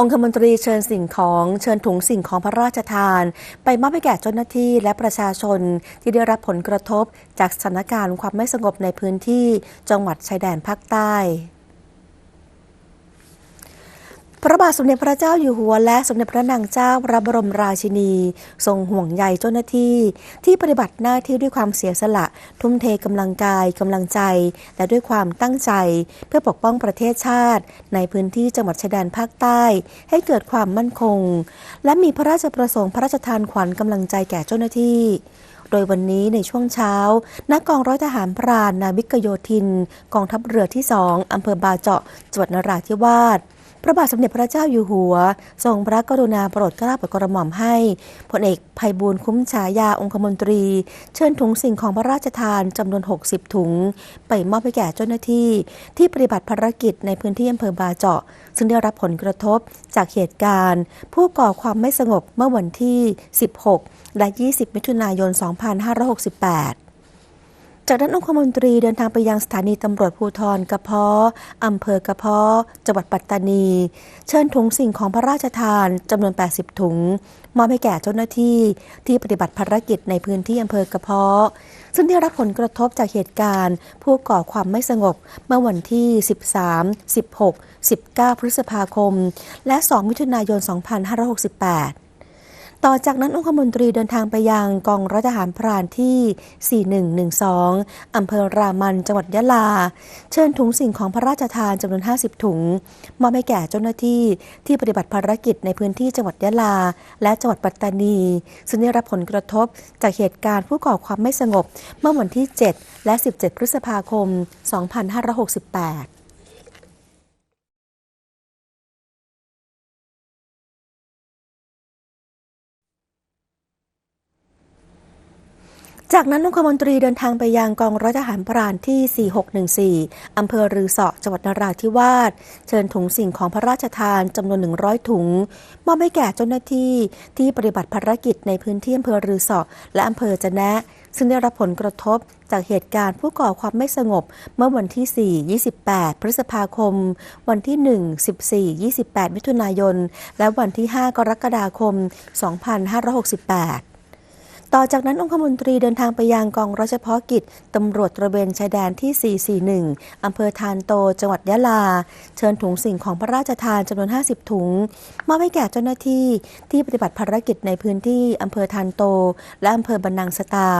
องคมนตรีเชิญสิ่งของเชิญถุงสิ่งของพระราชทาน ไปมอบให้แก่เจ้าหน้าที่และประชาชนที่ได้รับผลกระทบจากสถานการณ์ความไม่สงบในพื้นที่จังหวัดชายแดนภาคใต้ พระบาทสมเด็จพระเจ้าอยู่หัวและสมเด็จพระนางเจ้าพระบรมราชินี ทรงห่วงใยเจ้าหน้าที่ ที่ปฏิบัติหน้าที่ด้วยความเสียสละ ทุ่มเทกำลังกายกำลังใจ และด้วยความตั้งใจ เพื่อปกป้องประเทศชาติ ในพื้นที่จังหวัดชายแดนภาคใต้ ให้เกิดความมั่นคง และมีพระราชประสงค์พระราชทานขวัญกำลังใจแก่เจ้าหน้าที่โดยวันนี้ในช่วงเช้า นักกองร้อยทหารพรานนาวิกโยธิน กองทัพเรือที่สองอำเภอบาเจาะจังหวัดนราธิวาส พระบาทสมเด็จพระเจ้าอยู่หัว ทรงพระกรุณาโปรดเกล้าโปรดกระหม่อมให้พลเอกภัยบูลคุ้มฉายาองคมนตรี เชิญถุงสิ่งของพระราชทานจำนวน 60 ถุง ไปมอบให้แก่เจ้าหน้าที่ ที่ปฏิบัติภารกิจในพื้นที่อำเภอบาเจาะ ซึ่งได้รับผลกระทบจากเหตุการณ์ ผู้ก่อความไม่สงบเมื่อวันที่ 16 และ 20 มิถุนายน 2568 จากนั้นองคมนตรีเดินทางไปยังสถานีตำรวจภูธรกระเพาะอำเภอกระเพาะ จังหวัดปัตตานี เชิญถุงสิ่งของพระราชทานจำนวน 80 ถุง มอบให้แก่เจ้าหน้าที่ที่ปฏิบัติภารกิจในพื้นที่อำเภอกระเพาะ ซึ่งได้รับผลกระทบจากเหตุการณ์ ผู้ก่อความไม่สงบ เมื่อวันที่ 13 16 19 พฤษภาคม และ 2 มิถุนายน 2568 ต่อจากนั้นองคมนตรีเดินทางไปยังกองร้อยทหารพรานที่ 4112 อำเภอรามันจังหวัดยะลา เชิญถุงสิ่งของพระราชทานจำนวน 50 ถุงมอบให้แก่เจ้าหน้าที่ที่ปฏิบัติภารกิจในพื้นที่จังหวัดยะลา และจังหวัดปัตตานี ซึ่งได้รับผลกระทบจากเหตุการณ์ผู้ก่อความไม่สงบเมื่อวันที่ 7 และ 17 พฤษภาคม 2568 จากนั้นองคมนตรีเดินทางไปยังกองร้อยทหารพรานที่ 4614 อำเภอรือเสาะจังหวัดนราธิวาส เชิญถุงสิ่งของพระราชทานจำนวน 100 ถุง มอบให้แก่เจ้าหน้าที่ที่ปฏิบัติภารกิจในพื้นที่อำเภอรือเสาะและอำเภอจะนะ ซึ่งได้รับผลกระทบจากเหตุการณ์ผู้ก่อความไม่สงบ เมื่อวันที่ 4 28 พฤษภาคม วันที่ 1 14 28 มิถุนายน และวันที่ 5 กรกฎาคม 2568 ต่อจากนั้นองคมนตรีเดินทางไปยังกองร้อยเฉพาะกิจตำรวจตระเวนชายแดนที่ 441 อำเภอทานโต จังหวัดยะลา เชิญถุงสิ่งของพระราชทานจำนวน 50 ถุงมอบให้แก่เจ้าหน้าที่ที่ปฏิบัติภารกิจในพื้นที่อำเภอทานโต และอำเภอบันนังสตา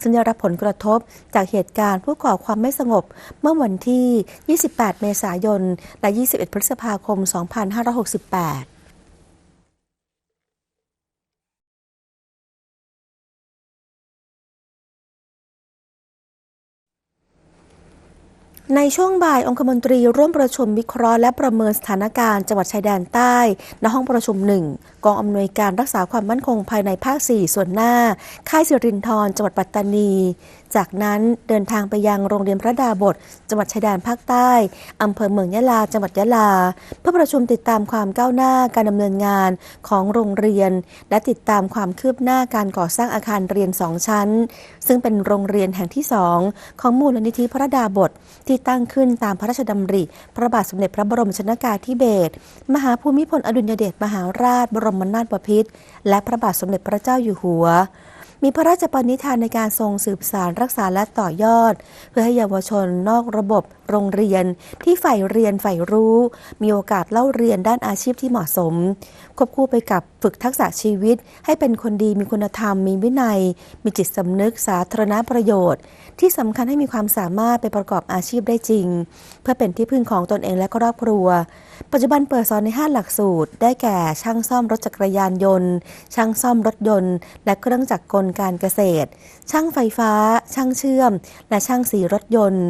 ซึ่งได้รับผลกระทบจากเหตุการณ์ผู้ก่อความไม่สงบ เมื่อวันที่ 28 เมษายน และ 21 พฤษภาคม 2568 ในช่วงบ่ายองคมนตรีร่วมประชุมวิเคราะห์และประเมินสถานการณ์จังหวัดชายแดนใต้ ณห้องประชุมหนึ่งกองอำนวยการรักษาความมั่นคงภายในภาค 4 ส่วนหน้า ค่ายสิรินทรจังหวัดปัตตานี จากนั้นเดินทางไปยังโรงเรียนพระดาบท จังหวัดชายแดนภาคใต้อำเภอเมืองยะลา จังหวัดยะลา เพื่อประชุมติดตามความก้าวหน้าการดำเนินงานของโรงเรียน และติดตามความคืบหน้าการก่อสร้างอาคารเรียนสองชั้น ซึ่งเป็นโรงเรียนแห่งที่สองของมูลนิธิพระดาบทที่ตั้งขึ้นตามพระราชดำริ พระบาทสมเด็จพระบรมชนกาธิเบศรมหาภูมิพลอดุลยเดชมหาราชบรมนาถบพิตรและพระบาทสมเด็จพระเจ้าอยู่หัว มีพระราชปณิธานในการทรงสืบสารรักษาและต่อยอด เพื่อให้เยาวชนนอกระบบโรงเรียน ที่ใฝ่เรียนใฝ่รู้ มีโอกาสเล่าเรียนด้านอาชีพที่เหมาะสม ควบคู่ไปกับฝึกทักษะชีวิต ให้เป็นคนดีมีคุณธรรม มีวินัย มีจิตสำนึกสาธารณประโยชน์ ที่สำคัญให้มีความสามารถไปประกอบอาชีพได้จริง เพื่อเป็นที่พึ่งของตนเองและครอบครัว ปัจจุบันเปิดสอนใน 5 หลักสูตร ได้แก่ช่างซ่อมรถจักรยานยนต์ ช่างซ่อมรถยนต์ และเครื่องจักรกลการเกษตร ช่างไฟฟ้า ช่างเชื่อม และช่างสีรถยนต์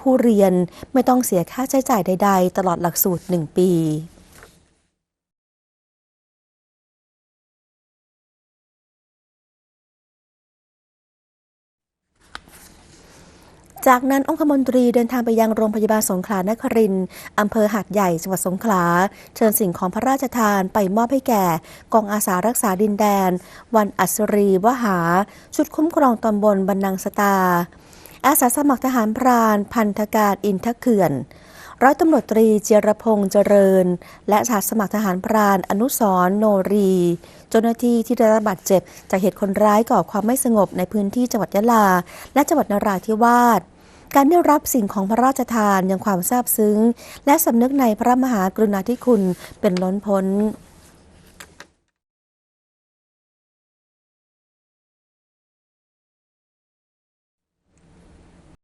ผู้เรียนไม่ต้องเสียค่าใช้จ่ายใด ๆ ตลอดหลักสูตร 1 ปี จากนั้นองคมนตรีเดินทางไปยังโรงพยาบาลสงขลานครินทร์อำเภอหาดใหญ่จังหวัดสงขลา เชิญสิ่งของพระราชทานไปมอบให้แก่ กองอาสารักษาดินแดน วันอัศรีวหา ชุดคุ้มครองตำบลบันนังสตา อาสาสมัครทหารพราน พันธการอินทเขื่อนร้อยตำรวจตรีเจรพงษ์เจริญ และอาสาสมัครทหารพราน อนุสรโนรี เจ้าหน้าที่ที่ได้รับบาดเจ็บ จากเหตุคนร้ายก่อความไม่สงบในพื้นที่จังหวัดยะลา และจังหวัดนราธิวาส การได้รับสิ่งของพระราชทานยังความซาบซึ้ง และสำนึกในพระมหากรุณาธิคุณเป็นล้นพ้น